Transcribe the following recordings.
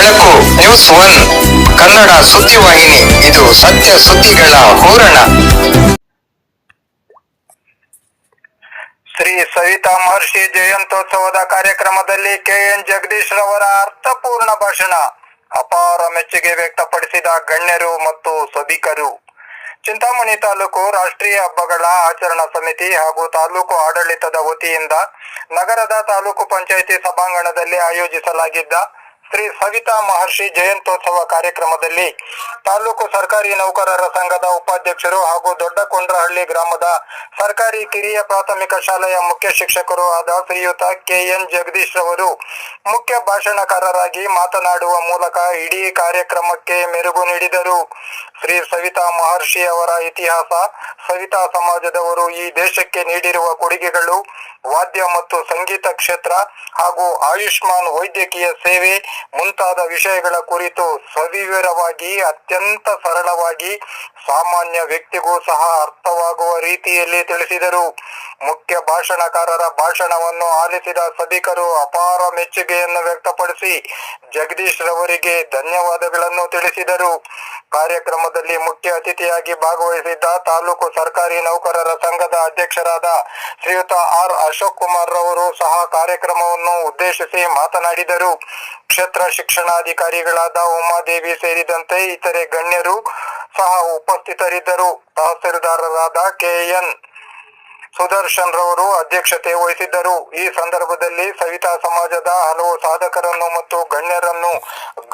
ಬೆಳಕು news one. Kannada ಸುದ್ದಿವಾಹಿನಿ ಇದು ಸತ್ಯ ಸುದ್ದಿಗಳ ಹೋರಣ. ಶ್ರೀ ಸವಿತಾ ಮಹರ್ಷಿ ಜಯಂತೋತ್ಸವದ ಕಾರ್ಯಕ್ರಮದಲ್ಲಿ ಕೆಎನ್ ಜಗದೀಶ್ ರವರ ಅರ್ಥಪೂರ್ಣ ಭಾಷಣ. ಅಪಾರ ಮೆಚ್ಚುಗೆ ವ್ಯಕ್ತಪಡಿಸಿದ ಗಣ್ಯರು ಮತ್ತು ಸಭಿಕರು. ಚಿಂತಾಮಣಿ ತಾಲೂಕು ರಾಷ್ಟ್ರೀಯ ಹಬ್ಬಗಳ ಆಚರಣಾ ಸಮಿತಿ ಹಾಗೂ ತಾಲೂಕು ಆಡಳಿತದ ವತಿಯಿಂದ ನಗರದ ತಾಲೂಕು ಪಂಚಾಯಿತಿ ಸಭಾಂಗಣದಲ್ಲಿ ಆಯೋಜಿಸಲಾಗಿದ್ದ ಶ್ರೀ ಸವಿತಾ ಮಹರ್ಷಿ ಜಯಂತ್ಯೋತ್ಸವ ಕಾರ್ಯಕ್ರಮದಲ್ಲಿ ತಾಲೂಕು ಸರ್ಕಾರಿ ನೌಕರರ ಸಂಘದ ಉಪಾಧ್ಯಕ್ಷರು ಹಾಗೂ ದೊಡ್ಡಕೊಂಡ್ರಹಳ್ಳಿ ಗ್ರಾಮದ ಸರ್ಕಾರಿ ಕಿರಿಯ ಪ್ರಾಥಮಿಕ ಶಾಲೆಯ ಮುಖ್ಯ ಶಿಕ್ಷಕರು ಆದ ಶ್ರೀಯುತ ಕೆಎನ್ ಜಗದೀಶ್ ರವರು ಮುಖ್ಯ ಭಾಷಣಕಾರರಾಗಿ ಮಾತನಾಡುವ ಮೂಲಕ ಇಡೀ ಕಾರ್ಯಕ್ರಮಕ್ಕೆ ಮೆರುಗು ನೀಡಿದರು. ಶ್ರೀ ಸವಿತಾ ಮಹರ್ಷಿ ಅವರ ಇತಿಹಾಸ, ಸವಿತಾ ಸಮಾಜದವರು ಈ ದೇಶಕ್ಕೆ ನೀಡಿರುವ ಕೊಡುಗೆಗಳು ವಾದ್ಯ ಮತ್ತು ಸಂಗೀತ ಕ್ಷೇತ್ರ ಹಾಗೂ ಆಯುಷ್ಮಾನ್ ವೈದ್ಯಕೀಯ ಸೇವೆ ಮುಂತಾದ ವಿಷಯಗಳ ಕುರಿತು ಸವಿವರವಾಗಿ, ಅತ್ಯಂತ ಸರಳವಾಗಿ ಸಾಮಾನ್ಯ ವ್ಯಕ್ತಿಗೂ ಸಹ ಅರ್ಥವಾಗುವ ರೀತಿಯಲ್ಲಿ ತಿಳಿಸಿದರು. ಮುಖ್ಯ ಭಾಷಣಕಾರರ ಭಾಷಣವನ್ನು ಆಲಿಸಿದ ಸಭಿಕರು ಅಪಾರ ಮೆಚ್ಚುಗೆಯನ್ನು ವ್ಯಕ್ತಪಡಿಸಿ ಜಗದೀಶ್ ರವರಿಗೆ ಧನ್ಯವಾದಗಳನ್ನು ತಿಳಿಸಿದರು. ಕಾರ್ಯಕ್ರಮದಲ್ಲಿ ಮುಖ್ಯ ಅತಿಥಿಯಾಗಿ ಭಾಗವಹಿಸಿದ್ದ ತಾಲೂಕು ಸರ್ಕಾರಿ ನೌಕರರ ಸಂಘದ ಅಧ್ಯಕ್ಷರಾದ ಶ್ರೀಯುತ ಆರ್ ಅಶೋಕ್ ಕುಮಾರ್ ರವರು ಸಹ ಕಾರ್ಯಕ್ರಮವನ್ನು ಉದ್ದೇಶಿಸಿ ಮಾತನಾಡಿದರು. ಕ್ಷೇತ್ರ ಶಿಕ್ಷಣಾಧಿಕಾರಿಗಳಾದ ಉಮಾದೇವಿ ಸೇರಿದಂತೆ ಇತರೆ ಗಣ್ಯರು ಸಹ ಉಪಸ್ಥಿತರಿದ್ದರು. ತಹಸೀಲ್ದಾರರಾದ ಕೆಎನ್ ಸುದರ್ಶನ್ ರವರು ಅಧ್ಯಕ್ಷತೆ ವಹಿಸಿದ್ದರು. ಈ ಸಂದರ್ಭದಲ್ಲಿ ಸವಿತಾ ಸಮಾಜದ ಹಲವು ಸಾಧಕರನ್ನು ಮತ್ತು ಗಣ್ಯರನ್ನು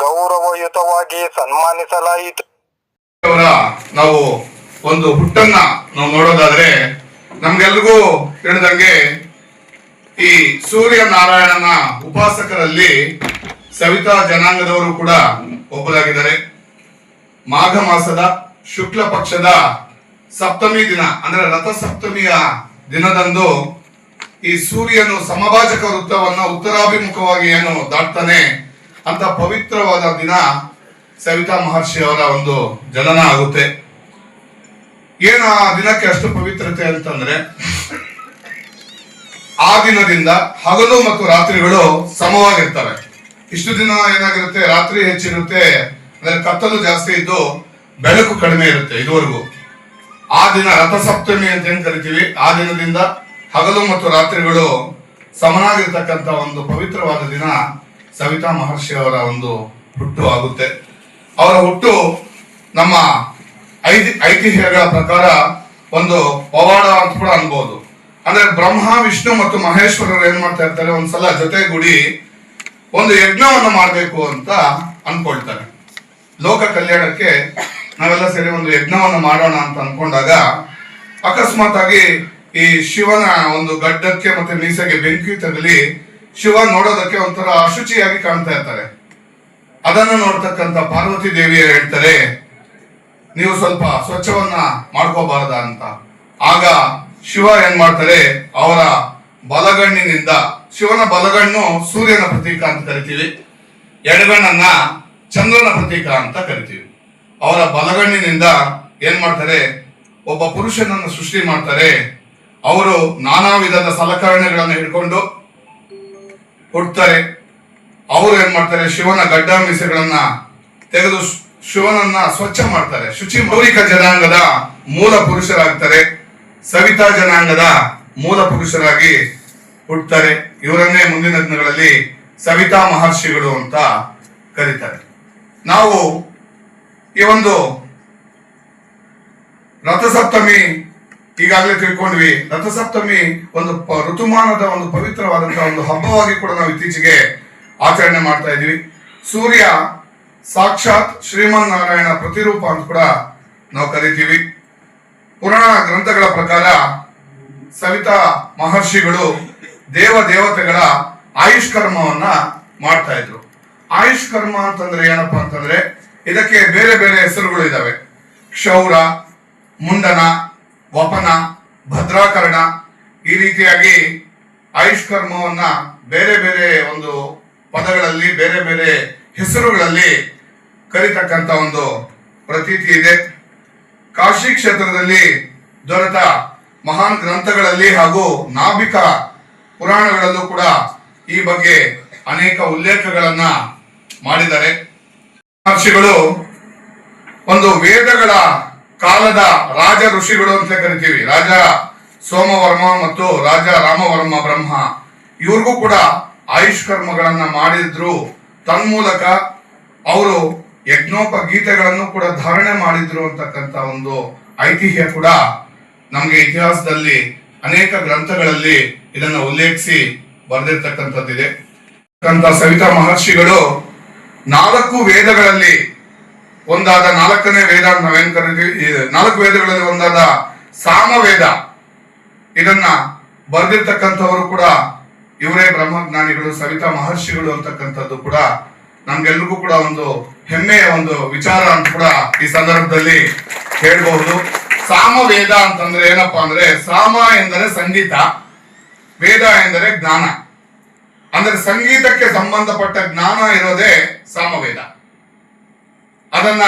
ಗೌರವಯುತವಾಗಿ ಸನ್ಮಾನಿಸಲಾಯಿತು. ನಾವು ಒಂದು ಹುಟ್ಟನ್ನ ನಾವು ನೋಡೋದಾದ್ರೆ ನಮ್ಗೆಲ್ರಿಗೂ ತಿಳಿದಂಗೆ ಈ ಸೂರ್ಯ ನಾರಾಯಣನ ಉಪಾಸಕರಲ್ಲಿ ಸವಿತಾ ಜನಾಂಗದವರು ಕೂಡ ಒಬ್ಬರಾಗಿದ್ದಾರೆ. ಮಾಘ ಮಾಸದ ಶುಕ್ಲ ಪಕ್ಷದ ಸಪ್ತಮಿ ದಿನ, ಅಂದ್ರೆ ರಥಸಪ್ತಮಿಯ ದಿನದಂದು ಈ ಸೂರ್ಯನು ಸಮಭಾಜಕ ವೃತ್ತವನ್ನು ಉತ್ತರಾಭಿಮುಖವಾಗಿ ಏನು ದಾಟ್ತಾನೆ ಅಂತ ಪವಿತ್ರವಾದ ದಿನ ಸವಿತಾ ಮಹರ್ಷಿ ಅವರ ಒಂದು ಜನನ ಆಗುತ್ತೆ. ಏನು ಆ ದಿನಕ್ಕೆ ಅಷ್ಟು ಪವಿತ್ರತೆ ಅಂತಂದ್ರೆ ಆ ದಿನದಿಂದ ಹಗಲು ಮತ್ತು ರಾತ್ರಿಗಳು ಸಮವಾಗಿರ್ತವೆ. ಇಷ್ಟು ದಿನ ಏನಾಗಿರುತ್ತೆ? ರಾತ್ರಿ ಹೆಚ್ಚಿರುತ್ತೆ. ಅಂದ್ರೆ ಕತ್ತಲು ಜಾಸ್ತಿ ಇದ್ದು ಬೆಳಕು ಕಡಿಮೆ ಇರುತ್ತೆ ಇದುವರೆಗೂ. ಆ ದಿನ ರಥಸಪ್ತಮಿ ಅಂತ ಏನ್ ಕರಿತೀವಿ? ಆ ದಿನದಿಂದ ಹಗಲು ಮತ್ತು ರಾತ್ರಿಗಳು ಸಮನಾಗಿರ್ತಕ್ಕಂಥ ಒಂದು ಪವಿತ್ರವಾದ ದಿನ ಸವಿತಾ ಮಹರ್ಷಿ ಅವರ ಒಂದು ಹುಟ್ಟು ಆಗುತ್ತೆ. ಅವರ ಹುಟ್ಟು ನಮ್ಮ ಐತಿ ಐತಿಹ್ಯಗಳ ಪ್ರಕಾರ ಒಂದು ಪವಾಡ ಅಂತ ಕೂಡ ಅನ್ಬೋದು. ಅಂದ್ರೆ ಬ್ರಹ್ಮ, ವಿಷ್ಣು ಮತ್ತು ಮಹೇಶ್ವರರು ಏನ್ ಮಾಡ್ತಾ ಇರ್ತಾರೆ, ಒಂದ್ಸಲ ಜೊತೆಗೂಡಿ ಒಂದು ಯಜ್ಞವನ್ನು ಮಾಡಬೇಕು ಅಂತ ಅನ್ಕೊಳ್ತಾರೆ. ಲೋಕ ಕಲ್ಯಾಣಕ್ಕೆ ನಾವೆಲ್ಲ ಸೇರಿ ಒಂದು ಯಜ್ಞವನ್ನು ಮಾಡೋಣ ಅಂತ ಅನ್ಕೊಂಡಾಗ ಅಕಸ್ಮಾತ್ ಆಗಿ ಈ ಶಿವನ ಒಂದು ಗಡ್ಡಕ್ಕೆ ಮತ್ತೆ ಮೀಸೆಗೆ ಬೆಂಕಿ ತಗಲಿ ಶಿವ ನೋಡೋದಕ್ಕೆ ಒಂಥರ ಅಶುಚಿಯಾಗಿ ಕಾಣ್ತಾ ಇರ್ತಾರೆ. ಅದನ್ನು ನೋಡ್ತಕ್ಕಂತ ಪಾರ್ವತಿ ದೇವಿಯ ಹೇಳ್ತಾರೆ, ನೀವು ಸ್ವಲ್ಪ ಸ್ವಚ್ಛವನ್ನ ಮಾಡ್ಕೋಬಾರದ ಅಂತ. ಆಗ ಶಿವ ಏನ್ ಮಾಡ್ತಾರೆ? ಅವರ ಬಲಗಣ್ಣಿನಿಂದ, ಶಿವನ ಬಲಗಣ್ಣು ಸೂರ್ಯನ ಪ್ರತೀಕ ಅಂತ ಕರಿತೀವಿ. ಎಡಗಣ್ಣನ್ನ ಚಂದ್ರನ ಪ್ರತೀಕ ಅಂತ ಕರಿತೀವಿ. ಅವರ ಬಲಗಣ್ಣಿನಿಂದ ಏನ್ ಮಾಡ್ತಾರೆ? ಒಬ್ಬ ಪುರುಷನನ್ನು ಸೃಷ್ಟಿ ಮಾಡ್ತಾರೆ. ಅವರು ನಾನಾ ವಿಧದ ಸಲಕರಣೆಗಳನ್ನು ಹಿಡ್ಕೊಂಡು ಹುಡ್ತಾರೆ ಅವರು ಏನ್ ಮಾಡ್ತಾರೆ? ಶಿವನ ಗಡ್ಡ ಮೀಸೆಗಳನ್ನ ತೆಗೆದು ಶಿವನನ್ನ ಸ್ವಚ್ಛ ಮಾಡ್ತಾರೆ. ಶುಚಿ ಮೌಲಿಕ ಜನಾಂಗದ ಮೂಲ ಪುರುಷರಾಗ್ತಾರೆ. ಸವಿತಾ ಜನಾಂಗದ ಮೂಲ ಪುರುಷರಾಗಿ ಹುಟ್ಟುತ್ತಾರೆ ಇವರನ್ನೇ ಮುಂದಿನ ದಿನಗಳಲ್ಲಿ ಸವಿತಾ ಮಹರ್ಷಿಗಳು ಅಂತ ಕರೀತಾರೆ. ನಾವು ಈ ಒಂದು ರಥಸಪ್ತಮಿ ಈಗಾಗಲೇ ತಿಳ್ಕೊಂಡ್ವಿ. ರಥಸಪ್ತಮಿ ಒಂದು ಋತುಮಾನದ ಒಂದು ಪವಿತ್ರವಾದಂತಹ ಒಂದು ಹಬ್ಬವಾಗಿ ಕೂಡ ನಾವು ಇತ್ತೀಚೆಗೆ ಆಚರಣೆ ಮಾಡ್ತಾ ಇದ್ದೀವಿ. ಸೂರ್ಯ ಸಾಕ್ಷಾತ್ ಶ್ರೀಮನ್ ನಾರಾಯಣ ಪ್ರತಿರೂಪ ಅಂತ ಕೂಡ ನಾವು ಕರಿತೀವಿ. ಪುರಾಣ ಗ್ರಂಥಗಳ ಪ್ರಕಾರ ಸವಿತಾ ಮಹರ್ಷಿಗಳು ದೇವ ದೇವತೆಗಳ ಆಯುಷ್ ಕರ್ಮವನ್ನ ಮಾಡ್ತಾ ಇದ್ರು. ಆಯುಷ್ ಕರ್ಮ ಅಂತಂದ್ರೆ ಏನಪ್ಪಾ ಅಂತಂದ್ರೆ ಇದಕ್ಕೆ ಬೇರೆ ಬೇರೆ ಹೆಸರುಗಳು ಇದಾವೆ. ಕ್ಷೌರ, ಮುಂಡನ, ವಪನ, ಭದ್ರಾಕರಣ ಈ ರೀತಿಯಾಗಿ ಆಯುಷ್ ಕರ್ಮವನ್ನ ಬೇರೆ ಬೇರೆ ಒಂದು ಪದಗಳಲ್ಲಿ, ಬೇರೆ ಬೇರೆ ಹೆಸರುಗಳಲ್ಲಿ ಕರಿತಕ್ಕಂತ ಒಂದು ಪ್ರತೀತಿ ಇದೆ. ಕಾಶಿ ಕ್ಷೇತ್ರದಲ್ಲಿ ದೊರೆತ ಮಹಾನ್ ಗ್ರಂಥಗಳಲ್ಲಿ ಹಾಗೂ ನಾಭಿಕ ಪುರಾಣಗಳಲ್ಲೂ ಕೂಡ ಈ ಬಗ್ಗೆ ಅನೇಕ ಉಲ್ಲೇಖಗಳನ್ನ ಮಾಡಿದ್ದಾರೆ. ಮಹರ್ಷಿಗಳು ಒಂದು ವೇದಗಳ ಕಾಲದ ರಾಜ ಋಷಿಗಳು ಅಂತ ಕರಿತೀವಿ. ರಾಜ ಸೋಮವರ್ಮ ಮತ್ತು ರಾಜ ರಾಮವರ್ಮ ಬ್ರಹ್ಮ. ಇವ್ರಿಗೂ ಕೂಡ ಆಯುಷ್ ಕರ್ಮಗಳನ್ನ ಮಾಡಿದ್ರು. ತನ್ಮೂಲಕ ಅವರು ಯಜ್ಞೋಪಗೀತೆಗಳನ್ನು ಕೂಡ ಧಾರಣೆ ಮಾಡಿದ್ರು ಅಂತಕ್ಕಂತ ಒಂದು ಐತಿಹ್ಯ ಕೂಡ ನಮಗೆ ಇತಿಹಾಸದಲ್ಲಿ ಅನೇಕ ಗ್ರಂಥಗಳಲ್ಲಿ ಇದನ್ನ ಉಲ್ಲೇಖಿಸಿ ಬರೆದಿರ್ತಕ್ಕಂಥದ್ದಿದೆ. ಸವಿತಾ ಮಹರ್ಷಿಗಳು ನಾಲ್ಕು ವೇದಗಳಲ್ಲಿ ಒಂದಾದ ನಾಲ್ಕನೇ ವೇದ ನಾವೇನ್ ಕರಿತೀವಿ? ನಾಲ್ಕು ವೇದಗಳಲ್ಲಿ ಒಂದಾದ ಸಾಮವೇದ. ಇದನ್ನ ಬರೆದಿರ್ತಕ್ಕಂಥವರು ಕೂಡ ಇವರೇ ಬ್ರಹ್ಮಜ್ಞಾನಿಗಳು, ಸವಿತಾ ಮಹರ್ಷಿಗಳು ಅಂತಕ್ಕಂಥದ್ದು ಕೂಡ ನಮ್ಗೆಲ್ರಿಗೂ ಕೂಡ ಒಂದು ಹೆಮ್ಮೆಯ ಒಂದು ವಿಚಾರ ಅಂತ ಕೂಡ ಈ ಸಂದರ್ಭದಲ್ಲಿ ಹೇಳ್ಬಹುದು. ಸಾಮವೇದ ಅಂತಂದ್ರೆ ಏನಪ್ಪಾ ಅಂದ್ರೆ ಸಾಮ ಎಂದರೆ ಸಂಗೀತ, ವೇದ ಎಂದರೆ ಜ್ಞಾನ. ಅಂದ್ರೆ ಸಂಗೀತಕ್ಕೆ ಸಂಬಂಧಪಟ್ಟ ಜ್ಞಾನ ಇರೋದೇ ಸಾಮವೇದ ಅದನ್ನ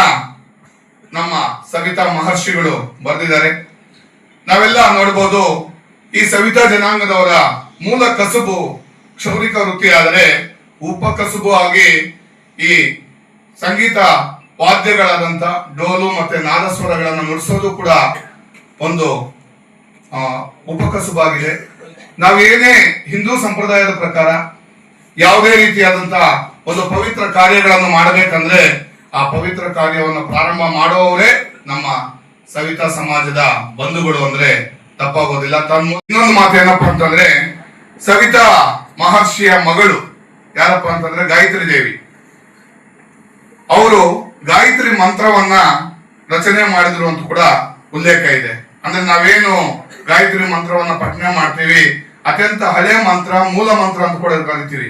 ನಮ್ಮ ಸವಿತಾ ಮಹರ್ಷಿಗಳು ಬರೆದಿದ್ದಾರೆ. ನಾವೆಲ್ಲ ನೋಡ್ಬೋದು ಈ ಸವಿತಾ ಜನಾಂಗದವರ ಮೂಲ ಕಸುಬು ಕ್ಷೌರಿಕ ವೃತ್ತಿ ಆದರೆ ಉಪ ಕಸುಬು ಆಗಿ ಈ ಸಂಗೀತ ವಾದ್ಯಗಳಾದಂತ ಡೋಲು ಮತ್ತೆ ನಾದಸ್ವರಗಳನ್ನು ನುಡಿಸೋದು ಕೂಡ ಒಂದು ಆ, ಉಪಕಸುಬಾಗಿದೆ. ನಾವೇನೇ ಹಿಂದೂ ಸಂಪ್ರದಾಯದ ಪ್ರಕಾರ ಯಾವುದೇ ರೀತಿಯಾದಂತ ಒಂದು ಪವಿತ್ರ ಕಾರ್ಯಗಳನ್ನು ಮಾಡಬೇಕಂದ್ರೆ ಆ ಪವಿತ್ರ ಕಾರ್ಯವನ್ನು ಪ್ರಾರಂಭ ಮಾಡುವವರೇ ನಮ್ಮ ಸವಿತಾ ಸಮಾಜದ ಬಂಧುಗಳು ಅಂದ್ರೆ ತಪ್ಪಾಗೋದಿಲ್ಲ. ತನ್ನ ಇನ್ನೊಂದು ಮಾತು ಏನಪ್ಪ ಅಂತಂದ್ರೆ ಸವಿತಾ ಮಹರ್ಷಿಯ ಮಗಳು ಯಾರಪ್ಪ ಅಂತಂದ್ರೆ ಗಾಯತ್ರಿ ದೇವಿ. ಅವರು ಗಾಯತ್ರಿ ಮಂತ್ರವನ್ನ ರಚನೆ ಮಾಡಿದ್ರು ಅಂತ ಕೂಡ ಉಲ್ಲೇಖ ಇದೆ. ಅಂದ್ರೆ ನಾವೇನು ಗಾಯತ್ರಿ ಮಂತ್ರವನ್ನ ಪಠನೆ ಮಾಡ್ತೀವಿ, ಅತ್ಯಂತ ಹಳೆ ಮಂತ್ರ, ಮೂಲ ಮಂತ್ರ ಅಂತ ಕೂಡ ಕರಿತೀವಿ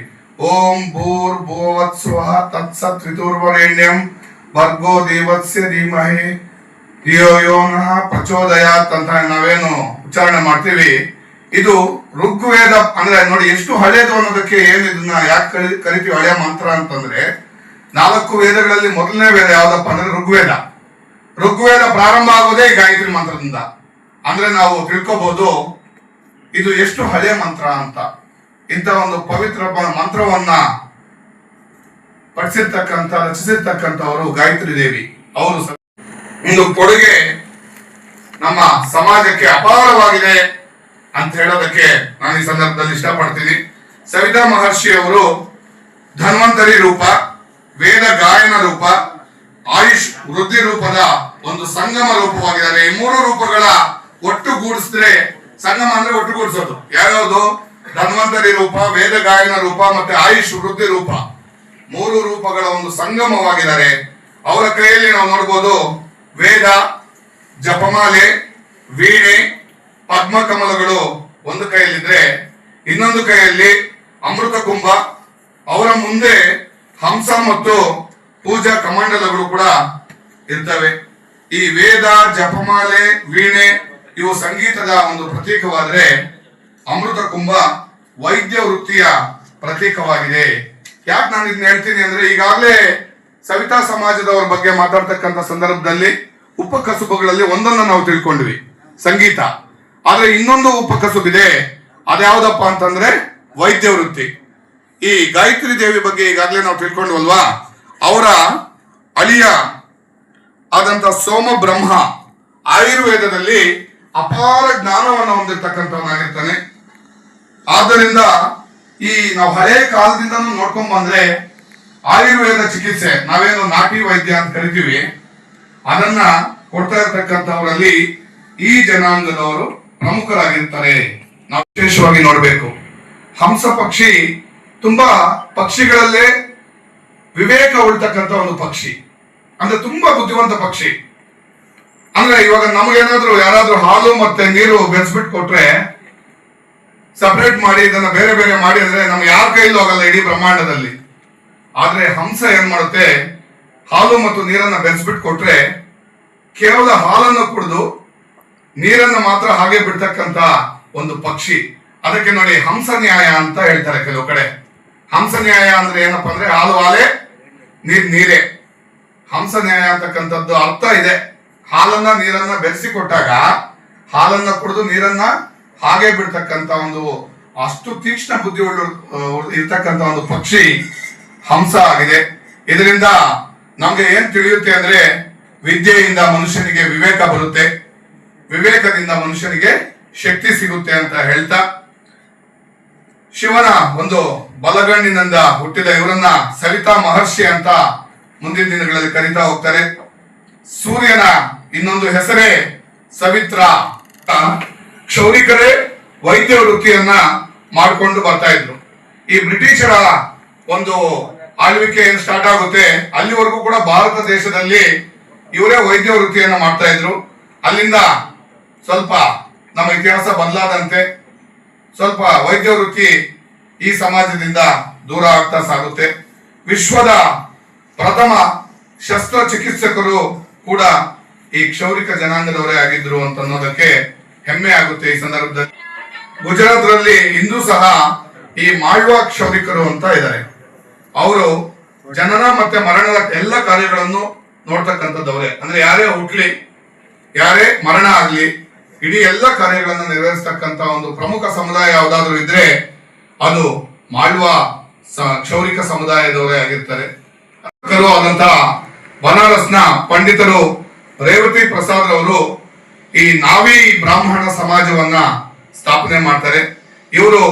ಓಂ ಭೂರ್ ಭೂವತ್ ಸ್ವಹ ತತ್ಸತ್ ತ್ರಿತುರ್ವರೇಣ್ಯಂ ಭರ್ಗೋ ದೇವಸ್ಯ ಧೀಮಹಿ ಧಿಯೋ ಯೋ ನಃ ಪ್ರಚೋದಯಾತ್ ಅಂತ ನಾವೇನು ಉಚ್ಚಾರಣೆ ಮಾಡ್ತೀವಿ. ಇದು ಋಗ್ವೇದ, ಅಂದ್ರೆ ನೋಡಿ ಎಷ್ಟು ಹಳೇದು ಅನ್ನೋದಕ್ಕೆ ಏನು ಇದನ್ನ ಯಾಕೆ ಕರಿ, ಕರಿತೀವಿ ಹಳೆಯ ಮಂತ್ರ ಅಂತಂದ್ರೆ ನಾಲ್ಕು ವೇದಗಳಲ್ಲಿ ಮೊದಲನೇ ವೇದ ಯಾವ್ದಪ್ಪ ಅಂದ್ರೆ ಋಗ್ವೇದ. ಋಗ್ವೇದ ಪ್ರಾರಂಭ ಆಗೋದೇ ಗಾಯತ್ರಿ ಮಂತ್ರದಿಂದ. ಅಂದ್ರೆ ನಾವು ತಿಳ್ಕೊಬಹುದು ಇದು ಎಷ್ಟು ಹಳೆಯ ಮಂತ್ರ ಅಂತ. ಇಂಥ ಒಂದು ಪವಿತ್ರ ಮಂತ್ರವನ್ನ ಪಡಿಸಿರ್ತಕ್ಕಂಥ ರಚಿಸಿರ್ತಕ್ಕಂಥವರು ಗಾಯತ್ರಿ ದೇವಿ. ಅವರು ಒಂದು ಕೊಡುಗೆ ನಮ್ಮ ಸಮಾಜಕ್ಕೆ ಅಪಾರವಾಗಿದೆ ಅಂತ ಹೇಳೋದಕ್ಕೆ ನಾನು ಈ ಸಂದರ್ಭದಲ್ಲಿ ಇಷ್ಟಪಡ್ತೀನಿ. ಸವಿತಾ ಮಹರ್ಷಿ ಅವರು ಧನ್ವಂತರಿ ರೂಪ. ವೇದ ಗಾಯನ ರೂಪ, ಆಯುಷ್ ವೃದ್ಧಿ ರೂಪದ ಒಂದು ಸಂಗಮ ರೂಪವಾಗಿದ್ದಾರೆ. ಈ ಮೂರು ರೂಪಗಳ ಒಟ್ಟುಗೂಡಿಸಿದ್ರೆ, ಸಂಗಮ ಅಂದ್ರೆ ಒಟ್ಟುಗೂಡಿಸೋದು. ಯಾವ್ಯಾವುದು? ಧನ್ವಂತರಿ ರೂಪ, ವೇದ ಗಾಯನ ರೂಪ ಮತ್ತೆ ಆಯುಷ್ ವೃದ್ಧಿ ರೂಪ. ಮೂರು ರೂಪಗಳ ಒಂದು ಸಂಗಮವಾಗಿದ್ದಾರೆ. ಅವರ ಕೈಯಲ್ಲಿ ನಾವು ನೋಡಬಹುದು ವೇದ, ಜಪಮಾಲೆ, ವೀಣೆ, ಪದ್ಮಕಮಲಗಳು ಒಂದು ಕೈಯಲ್ಲಿದ್ರೆ, ಇನ್ನೊಂದು ಕೈಯಲ್ಲಿ ಅಮೃತ ಕುಂಭ ಅವರ ಮುಂದೆ ಹಂಸ ಮತ್ತು ಪೂಜಾ ಕಮಂಡಲಗಳು ಕೂಡ ಇರ್ತವೆ. ಈ ವೇದ, ಜಪಮಾಲೆ, ವೀಣೆ ಇವು ಸಂಗೀತದ ಒಂದು ಪ್ರತೀಕವಾದರೆ ಅಮೃತ ಕುಂಭ ವೈದ್ಯ ವೃತ್ತಿಯ ಪ್ರತೀಕವಾಗಿದೆ. ಯಾಕೆ ನಾನು ಇದನ್ನ ಹೇಳ್ತೀನಿ ಅಂದ್ರೆ ಈಗಾಗಲೇ ಸವಿತಾ ಸಮಾಜದವರ ಬಗ್ಗೆ ಮಾತಾಡ್ತಕ್ಕಂಥ ಸಂದರ್ಭದಲ್ಲಿ ಉಪಕಸುಬುಗಳಲ್ಲಿ ಒಂದನ್ನು ನಾವು ತಿಳ್ಕೊಂಡ್ವಿ, ಸಂಗೀತ. ಆದ್ರೆ ಇನ್ನೊಂದು ಉಪಕಸುಬಿದೆ ಅದ್ಯಾವುದಪ್ಪ ಅಂತಂದ್ರೆ ವೈದ್ಯ ವೃತ್ತಿ. ಈ ಗಾಯತ್ರಿ ದೇವಿ ಬಗ್ಗೆ ಈಗಾಗಲೇ ನಾವು ತಿಳ್ಕೊಂಡ್ವಲ್ವಾ? ಅವರ ಅಳಿಯ ಆದಂತ ಸೋಮ ಬ್ರಹ್ಮ ಆಯುರ್ವೇದದಲ್ಲಿ ಅಪಾರ ಜ್ಞಾನವನ್ನು ಹೊಂದಿರ್ತಕ್ಕಂಥವನಾಗಿರ್ತಾನೆ. ಆದ್ದರಿಂದ ಈ ನಾವು ಹಳೆ ಕಾಲದಿಂದ ನೋಡ್ಕೊಂಡ್ ಬಂದ್ರೆ ಆಯುರ್ವೇದ ಚಿಕಿತ್ಸೆ, ನಾವೇನು ನಾಟಿ ವೈದ್ಯ ಅಂತ ಕರಿತೀವಿ, ಅದನ್ನ ಕೊಡ್ತಾ ಇರ್ತಕ್ಕಂಥವರಲ್ಲಿ ಈ ಜನಾಂಗದವರು ಪ್ರಮುಖರಾಗಿರ್ತಾರೆ. ನಾವು ವಿಶೇಷವಾಗಿ ನೋಡಬೇಕು. ಹಂಸ ಪಕ್ಷಿ ತುಂಬಾ ಪಕ್ಷಿಗಳಲ್ಲೇ ವಿವೇಕ ಉಳ್ತಕ್ಕಂಥ ಒಂದು ಪಕ್ಷಿ. ಅಂದ್ರೆ ತುಂಬಾ ಬುದ್ಧಿವಂತ ಪಕ್ಷಿ. ಅಂದ್ರೆ ಇವಾಗ ನಮಗೇನಾದ್ರೂ ಯಾರಾದ್ರೂ ಹಾಲು ಮತ್ತೆ ನೀರು ಬೆರೆಸ್ಬಿಟ್ಟು ಕೊಟ್ರೆ ಸಪರೇಟ್ ಮಾಡಿ ಇದನ್ನ ಬೇರೆ ಬೇರೆ ಮಾಡಿ ಅಂದ್ರೆ ನಮ್ಗೆ ಯಾರ ಕೈಲೂ ಆಗಲ್ಲ ಇಡೀ ಬ್ರಹ್ಮಾಂಡದಲ್ಲಿ. ಆದ್ರೆ ಹಂಸ ಏನ್ ಮಾಡುತ್ತೆ? ಹಾಲು ಮತ್ತು ನೀರನ್ನ ಬೆರೆಸ್ಬಿಟ್ಟು ಕೊಟ್ರೆ ಕೇವಲ ಹಾಲನ್ನು ಕುಡಿದು ನೀರನ್ನು ಮಾತ್ರ ಹಾಗೆ ಬಿಡ್ತಕ್ಕಂತ ಒಂದು ಪಕ್ಷಿ. ಅದಕ್ಕೆ ನೋಡಿ ಹಂಸ ನ್ಯಾಯ ಅಂತ ಹೇಳ್ತಾರೆ ಕೆಲವು ಕಡೆ. ಹಂಸ ನ್ಯಾಯ ಅಂದ್ರೆ ಏನಪ್ಪ ಅಂದ್ರೆ ಹಾಲು ಹಾಲೆ, ನೀರ್ ನೀರೇ. ಹಂಸ ನ್ಯಾಯ ಅಂತಕ್ಕಂಥದ್ದು ಅರ್ಥ ಇದೆ. ಹಾಲನ್ನ ನೀರನ್ನ ಬೆರೆಸಿ ಕೊಟ್ಟಾಗ ಹಾಲನ್ನ ಕುಡಿದು ನೀರನ್ನ ಹಾಗೆ ಬಿಡ್ತಕ್ಕಂತ ಒಂದು ಅಷ್ಟು ತೀಕ್ಷ್ಣ ಬುದ್ಧಿ ಉಳ್ಳ ಇರ್ತಕ್ಕಂತ ಒಂದು ಪಕ್ಷಿ ಹಂಸ ಆಗಿದೆ. ಇದರಿಂದ ನಮ್ಗೆ ಏನ್ ತಿಳಿಯುತ್ತೆ ಅಂದ್ರೆ ವಿದ್ಯೆಯಿಂದ ಮನುಷ್ಯನಿಗೆ ವಿವೇಕ ಬರುತ್ತೆ. ವಿವೇಕದಿಂದ ಮನುಷ್ಯನಿಗೆ ಶಕ್ತಿ ಸಿಗುತ್ತೆ ಅಂತ ಹೇಳ್ತಾ ಶಿವನ ಒಂದು ಬಲಗಣ್ಣಿನಿಂದ ಹುಟ್ಟಿದ ಇವರನ್ನ ಸವಿತಾ ಮಹರ್ಷಿ ಅಂತ ಮುಂದಿನ ದಿನಗಳಲ್ಲಿ ಕರೀತಾ ಹೋಗ್ತಾರೆ. ಸೂರ್ಯನ ಇನ್ನೊಂದು ಹೆಸರೇ ಸವಿತ್ರ ಕ್ಷೌರಿಕರೇ ವೈದ್ಯ ವೃತ್ತಿಯನ್ನ ಮಾಡಿಕೊಂಡು ಬರ್ತಾ ಇದ್ರು. ಈ ಬ್ರಿಟಿಷರ ಒಂದು ಆಳ್ವಿಕೆ ಏನು ಸ್ಟಾರ್ಟ್ ಆಗುತ್ತೆ, ಅಲ್ಲಿವರೆಗೂ ಕೂಡ ಭಾರತ ದೇಶದಲ್ಲಿ ಇವರೇ ವೈದ್ಯ ವೃತ್ತಿಯನ್ನ ಮಾಡ್ತಾ ಇದ್ರು. ಅಲ್ಲಿಂದ ಸ್ವಲ್ಪ ನಮ್ಮ ಇತಿಹಾಸ ಬದಲಾದಂತೆ ಸ್ವಲ್ಪ ವೈದ್ಯ ವೃತ್ತಿ ಈ ಸಮಾಜದಿಂದ ದೂರ ಆಗ್ತಾ ಸಾಗುತ್ತೆ. ವಿಶ್ವದ ಪ್ರಥಮ ಶಸ್ತ್ರಚಿಕಿತ್ಸಕರು ಕೂಡ ಈ ಕ್ಷೌರಿಕ ಜನಾಂಗದವರೇ ಆಗಿದ್ರು ಅಂತ ಅನ್ನೋದಕ್ಕೆ ಹೆಮ್ಮೆ ಆಗುತ್ತೆ ಈ ಸಂದರ್ಭದಲ್ಲಿ. ಗುಜರಾತ್ ರಲ್ಲಿ ಇಂದು ಸಹ ಈ ಮಾಳ್ವಾ ಕ್ಷೌರಿಕರು ಅಂತ ಇದ್ದಾರೆ. ಅವರು ಜನನ ಮತ್ತೆ ಮರಣದ ಎಲ್ಲ ಕಾರ್ಯಗಳನ್ನು ನೋಡ್ತಕ್ಕಂಥದ್ದವರೇ. ಅಂದ್ರೆ ಯಾರೇ ಹುಟ್ಲಿ, ಯಾರೇ ಮರಣ ಆಗ್ಲಿ ಇಡೀ ಎಲ್ಲ ಕಾರ್ಯಗಳನ್ನು ನೆರವೇರಿಸತಕ್ಕಂತ ಒಂದು ಪ್ರಮುಖ ಸಮುದಾಯ ಯಾವ್ದಾದ್ರು ಇದ್ರೆ ಅದು ಮಾಳ್ವ ಕ್ಷೌರಿಕ ಸಮುದಾಯದವರೇ ಆಗಿರ್ತಾರೆ. ಆದಂತ ಆದಂತಹ ಬನಾರಸ್ನ ಪಂಡಿತರು ರೇವತಿ ಪ್ರಸಾದ್ ಅವರು ಈ ನಾವಿ ಬ್ರಾಹ್ಮಣ ಸಮಾಜವನ್ನ ಸ್ಥಾಪನೆ ಮಾಡ್ತಾರೆ. ಇವರು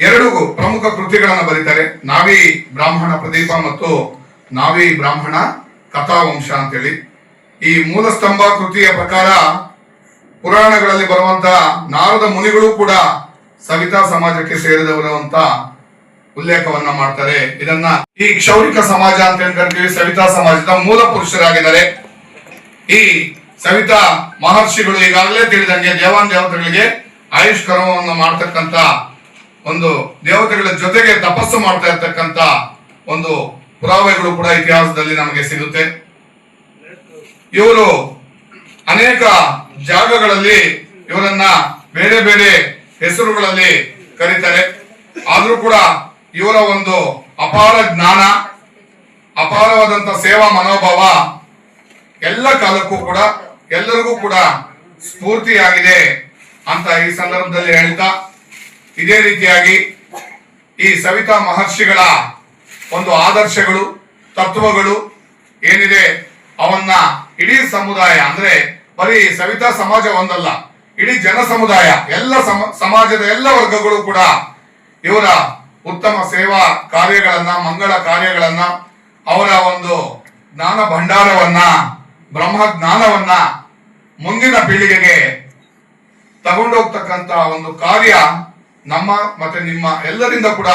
ಎರಡು ಪ್ರಮುಖ ಕೃತಿಗಳನ್ನ ಬರೀತಾರೆ. ನಾವಿ ಬ್ರಾಹ್ಮಣ ಪ್ರದೀಪ ಮತ್ತು ನಾವಿ ಬ್ರಾಹ್ಮಣ ಕಥಾವಂಶ ಅಂತೇಳಿ. ಈ ಮೂಲ ಸ್ತಂಭ ಕೃತಿಯ ಪ್ರಕಾರ ಪುರಾಣಗಳಲ್ಲಿ ಬರುವಂತಹ ನಾರದ ಮುನಿಗಳು ಕೂಡ ಸವಿತಾ ಸಮಾಜಕ್ಕೆ ಸೇರಿದವರು ಅಂತ ಉಲ್ಲೇಖವನ್ನ ಮಾಡ್ತಾರೆ. ಇದನ್ನ ಈ ಕ್ಷೌರಿಕ ಸಮಾಜ ಅಂತ ಏನ್ ಕರಿತೀವಿ ಸವಿತಾ ಸಮಾಜದ ಮೂಲ ಪುರುಷರಾಗಿದ್ದಾರೆ. ಈ ಸವಿತಾ ಮಹರ್ಷಿಗಳು ಈಗಾಗಲೇ ತಿಳಿದಂಗೆ ದೇವಾನ್ ದೇವತೆಗಳಿಗೆ ಆಯುಷ್ ಕರ್ಮವನ್ನು ಮಾಡ್ತಕ್ಕಂತ ಒಂದು ದೇವತೆಗಳ ಜೊತೆಗೆ ತಪಸ್ಸು ಮಾಡ್ತಾ ಇರ್ತಕ್ಕಂತ ಒಂದು ಪುರಾವೆಗಳು ಕೂಡ ಇತಿಹಾಸದಲ್ಲಿ ನಮಗೆ ಸಿಗುತ್ತೆ. ಇವರು ಅನೇಕ ಜಾಗಗಳಲ್ಲಿ ಇವರನ್ನ ಬೇರೆ ಬೇರೆ ಹೆಸರುಗಳಲ್ಲಿ ಕರೀತಾರೆ. ಆದ್ರೂ ಕೂಡ ಇವರ ಒಂದು ಅಪಾರ ಜ್ಞಾನ, ಅಪಾರವಾದಂತ ಸೇವಾ ಮನೋಭಾವ ಎಲ್ಲ ಕಾಲಕ್ಕೂ ಕೂಡ, ಎಲ್ಲರಿಗೂ ಕೂಡ ಸ್ಫೂರ್ತಿಯಾಗಿದೆ ಅಂತ ಈ ಸಂದರ್ಭದಲ್ಲಿ ಹೇಳ್ತಾ, ಇದೇ ರೀತಿಯಾಗಿ ಈ ಸವಿತಾ ಮಹರ್ಷಿಗಳ ಒಂದು ಆದರ್ಶಗಳು, ತತ್ವಗಳು ಏನಿದೆ, ಅವನ್ನ ಇಡೀ ಸಮುದಾಯ ಅಂದ್ರೆ ಬರೀ ಸವಿತಾ ಸಮಾಜ ಒಂದಲ್ಲ, ಇಡೀ ಜನ ಸಮುದಾಯ, ಎಲ್ಲ ಸಮ- ಸಮಾಜದ ಎಲ್ಲ ವರ್ಗಗಳು ಕೂಡ ಇವರ ಉತ್ತಮ ಸೇವಾ ಕಾರ್ಯಗಳನ್ನ, ಮಂಗಳ ಕಾರ್ಯಗಳನ್ನ, ಅವರ ಒಂದು ಜ್ಞಾನ ಭಂಡಾರವನ್ನ, ಬ್ರಹ್ಮ ಜ್ಞಾನವನ್ನ ಮುಂದಿನ ಪೀಳಿಗೆಗೆ ತಗೊಂಡೋಗ್ತಕ್ಕಂತ ಒಂದು ಕಾರ್ಯ ನಮ್ಮ ಮತ್ತೆ ನಿಮ್ಮ ಎಲ್ಲರಿಂದ ಕೂಡ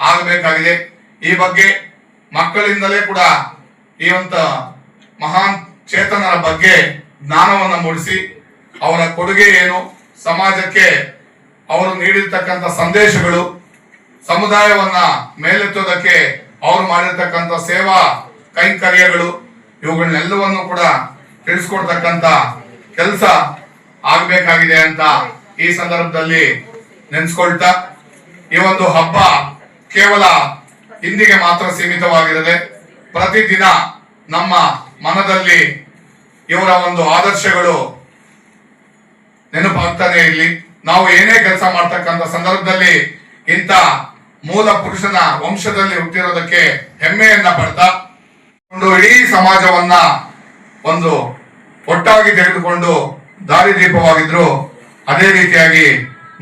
ಆಗಬೇಕಾಗಿದೆ. ಈ ಬಗ್ಗೆ ಮಕ್ಕಳಿಂದಲೇ ಕೂಡ ಈ ಒಂದು ಮಹಾನ್ ಚೇತನರ ಬಗ್ಗೆ ಜ್ಞಾನವನ್ನು ಮೂಡಿಸಿ ಅವರ ಕೊಡುಗೆ ಏನು, ಸಮಾಜಕ್ಕೆ ಅವರು ನೀಡಿರ್ತಕ್ಕಂಥ ಸಂದೇಶಗಳು, ಸಮುದಾಯವನ್ನ ಮೇಲೆತ್ತೋದಕ್ಕೆ ಅವರು ಮಾಡಿರ್ತಕ್ಕಂಥ ಸೇವಾ ಕೈಂಕರ್ಯಗಳು, ಇವುಗಳನ್ನೆಲ್ಲವನ್ನು ಕೂಡ ತಿಳಿಸ್ಕೊಡ್ತಕ್ಕಂತ ಕೆಲಸ ಆಗಬೇಕಾಗಿದೆ ಅಂತ ಈ ಸಂದರ್ಭದಲ್ಲಿ ನೆನೆಸ್ಕೊಳ್ತಾ, ಈ ಒಂದು ಹಬ್ಬ ಕೇವಲ ಇಂದಿಗೆ ಮಾತ್ರ ಸೀಮಿತವಾಗಿರದೆ ಪ್ರತಿದಿನ ನಮ್ಮ ಮನದಲ್ಲಿ ಇವರ ಒಂದು ಆದರ್ಶಗಳು ನೆನಪಾಗ್ತಾನೆ ಇರಲಿ. ನಾವು ಏನೇ ಕೆಲಸ ಮಾಡ್ತಕ್ಕಂಥ ಸಂದರ್ಭದಲ್ಲಿ ಇಂಥ ಮೂಲ ಪುರುಷನ ವಂಶದಲ್ಲಿ ಹುಟ್ಟಿರೋದಕ್ಕೆ ಹೆಮ್ಮೆಯನ್ನ ಪಡ್ತಾ ಇಡೀ ಸಮಾಜವನ್ನ ಒಂದು ಒಟ್ಟಾಗಿ ತೆಗೆದುಕೊಂಡು ದಾರಿದೀಪವಾಗಿದ್ರು ಅದೇ ರೀತಿಯಾಗಿ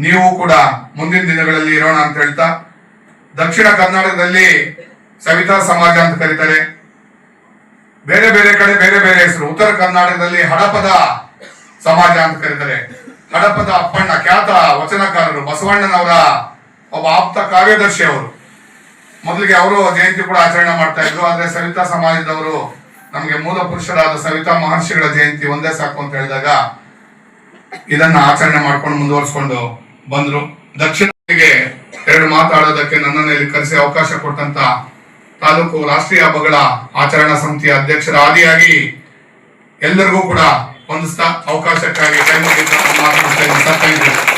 ನೀವು ಕೂಡ ಮುಂದಿನ ದಿನಗಳಲ್ಲಿ ಇರೋಣ ಅಂತ ಹೇಳ್ತಾ, ದಕ್ಷಿಣ ಕರ್ನಾಟಕದಲ್ಲಿ ಸವಿತಾ ಸಮಾಜ ಅಂತ ಕರೀತಾರೆ. ಬೇರೆ ಬೇರೆ ಕಡೆ ಬೇರೆ ಬೇರೆ ಹೆಸರು. ಉತ್ತರ ಕರ್ನಾಟಕದಲ್ಲಿ ಹಡಪದ ಸಮಾಜ ಅಂತ ಕರೀತಾರೆ. ಹಡಪದ ಅಪ್ಪಣ್ಣ, ಖ್ಯಾತ ವಚನಕಾರರು ಬಸವಣ್ಣನವರ ಒಬ್ಬ ಆಪ್ತ ಕಾರ್ಯದರ್ಶಿ ಅವರು. ಮೊದಲಿಗೆ ಅವರು ಜಯಂತಿ ಕೂಡ ಆಚರಣೆ ಮಾಡ್ತಾ ಇದ್ರು, ಆದ್ರೆ ಸವಿತಾ ಸಮಾಜದವರು ನಮಗೆ ಮೂಲ ಪುರುಷರಾದ ಸವಿತಾ ಮಹರ್ಷಿಗಳ ಜಯಂತಿ ಒಂದೇ ಸಾಕು ಅಂತ ಹೇಳಿದಾಗ ಇದನ್ನ ಆಚರಣೆ ಮಾಡ್ಕೊಂಡು ಮುಂದುವರ್ಸ್ಕೊಂಡು ಬಂದ್ರು. ದಕ್ಷಿಣಗೆ ಎರಡು ಮಾತಾಡೋದಕ್ಕೆ ನನ್ನನ್ನು ಇಲ್ಲಿ ಕರೆಸಿ ಅವಕಾಶ ಕೊಟ್ಟಂತ ತಾಲೂಕು ರಾಷ್ಟ್ರೀಯ ಹಬ್ಬಗಳ ಆಚರಣಾ ಸಮಿತಿಯ ಅಧ್ಯಕ್ಷರ ಆದಿಯಾಗಿ ಎಲ್ಲರಿಗೂ ಕೂಡ ಹೊಂದಿಸ್ತಾ ಅವಕಾಶಕ್ಕಾಗಿ ಕೈ ಮುಗಿತಾ